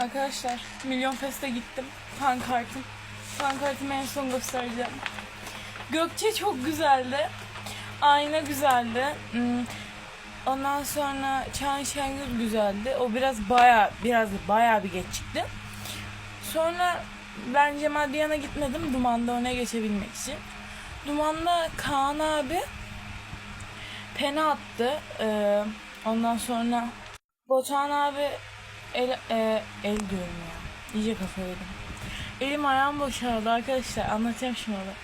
Arkadaşlar Milyon Fest'e gittim. Pankartım. Pankartımı en son göstereceğim. Gökçe çok güzeldi. Ayna güzeldi. Hmm, Ondan sonra Çağan Şengül güzeldi. O biraz baya biraz baya bir geç çıktı. Sonra ben Cemal gitmedim. Duman'da öne geçebilmek için. Duman'da Kaan abi pena attı. Ee, ondan sonra Botan abi el, e, el diyorum ya. İyice kafayı yedim. Elim ayağım boşaldı arkadaşlar. Anlatacağım şimdi onu.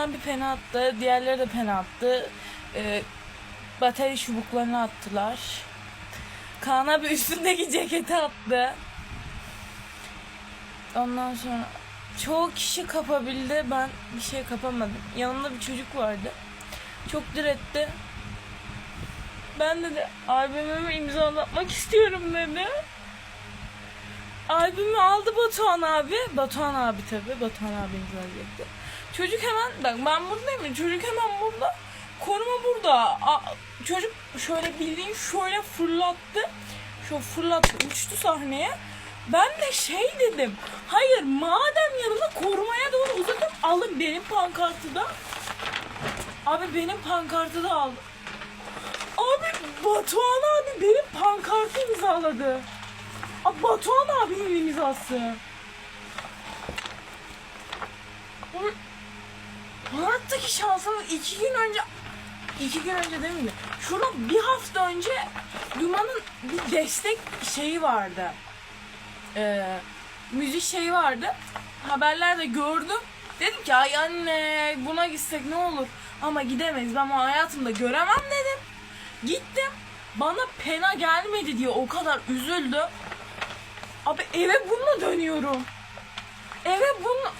Abi pena attı. Diğerleri de pena attı. Ee, batarya çubuklarını attılar. Kaan abi üstündeki ceketi attı. Ondan sonra çoğu kişi kapabildi. Ben bir şey kapamadım. Yanımda bir çocuk vardı. Çok diretti. Ben dedi albümümü imzalatmak istiyorum dedi. Albümü aldı Batuhan abi. Batuhan abi tabi. Batuhan abi imzalayacaktı. Çocuk hemen bak ben buradayım ya. Çocuk hemen burada. Koruma burada. A- çocuk şöyle bildiğin şöyle fırlattı. Şöyle fırlattı. Uçtu sahneye. Ben de şey dedim. Hayır madem yanında korumaya doğru uzatıp alın benim pankartı da. Abi benim pankartı da aldı. Batuhan abi benim pankartı imzaladı. Abi Batuhan abinin imzası. Oğlum, Hayattaki şansım iki gün önce iki gün önce değil mi? Şuna bir hafta önce Duman'ın bir destek şeyi vardı. Ee, müzik şeyi vardı. Haberlerde gördüm. Dedim ki ay anne buna gitsek ne olur. Ama gidemeyiz ben bunu hayatımda göremem dedim. Gittim. Bana pena gelmedi diye o kadar üzüldüm. Abi eve bununla dönüyorum. Eve bununla...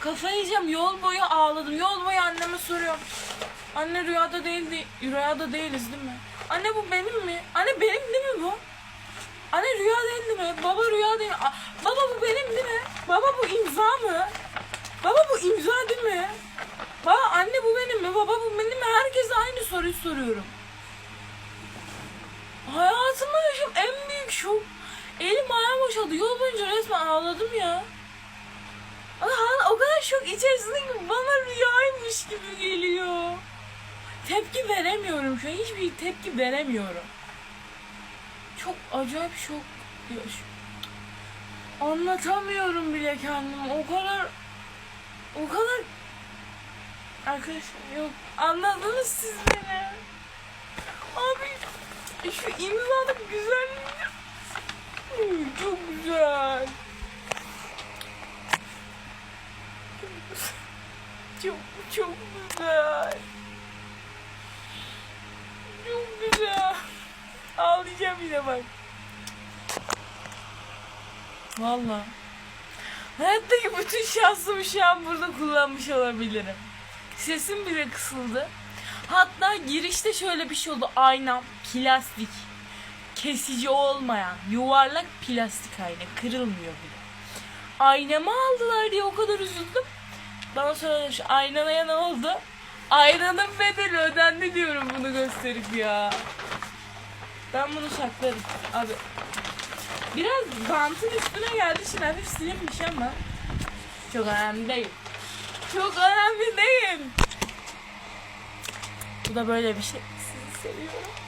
Kafayı yiyeceğim. Yol boyu ağladım. Yol boyu anneme soruyorum. Anne rüyada değildi. Rüyada değiliz değil mi? Anne bu benim mi? Anne benim değil mi bu? Anne rüya değil mi? Baba rüya değil mi? Baba bu benim değil mi? Baba bu imza mı? Baba bu imza değil mi? Baba anne bu benim mi? Baba bu benim mi? Herkese aynı soruyu soruyorum. Hayatımda yaşam en büyük şok. Elim ayağım boşaldı. Yol boyunca resmen ağladım ya. Ama o kadar şok içerisinde ki bana rüyaymış gibi geliyor. Tepki veremiyorum şu an. Hiçbir tepki veremiyorum. Çok acayip şok. Anlatamıyorum bile kendimi. O kadar o kadar Arkadaşlar yok anladınız siz beni. Abi şu imzalık güzelliği Uy, çok güzel. Çok çok güzel. Çok güzel. Ağlayacağım yine bak. Valla. Hayattaki bütün şansımı şu an burada kullanmış olabilirim. Sesim bile kısıldı. Hatta girişte şöyle bir şey oldu. Aynam plastik. Kesici olmayan yuvarlak plastik ayna. Kırılmıyor bile. Aynamı aldılar diye o kadar üzüldüm. Bana şu aynaya ne oldu? Aynanın bedeli ödendi diyorum bunu gösterip ya. Ben bunu saklarım. Abi Biraz bantın üstüne geldi şimdi hafif silinmiş ama çok önemli değil. Çok önemli değil. Bu da böyle bir şey. Sizi seviyorum.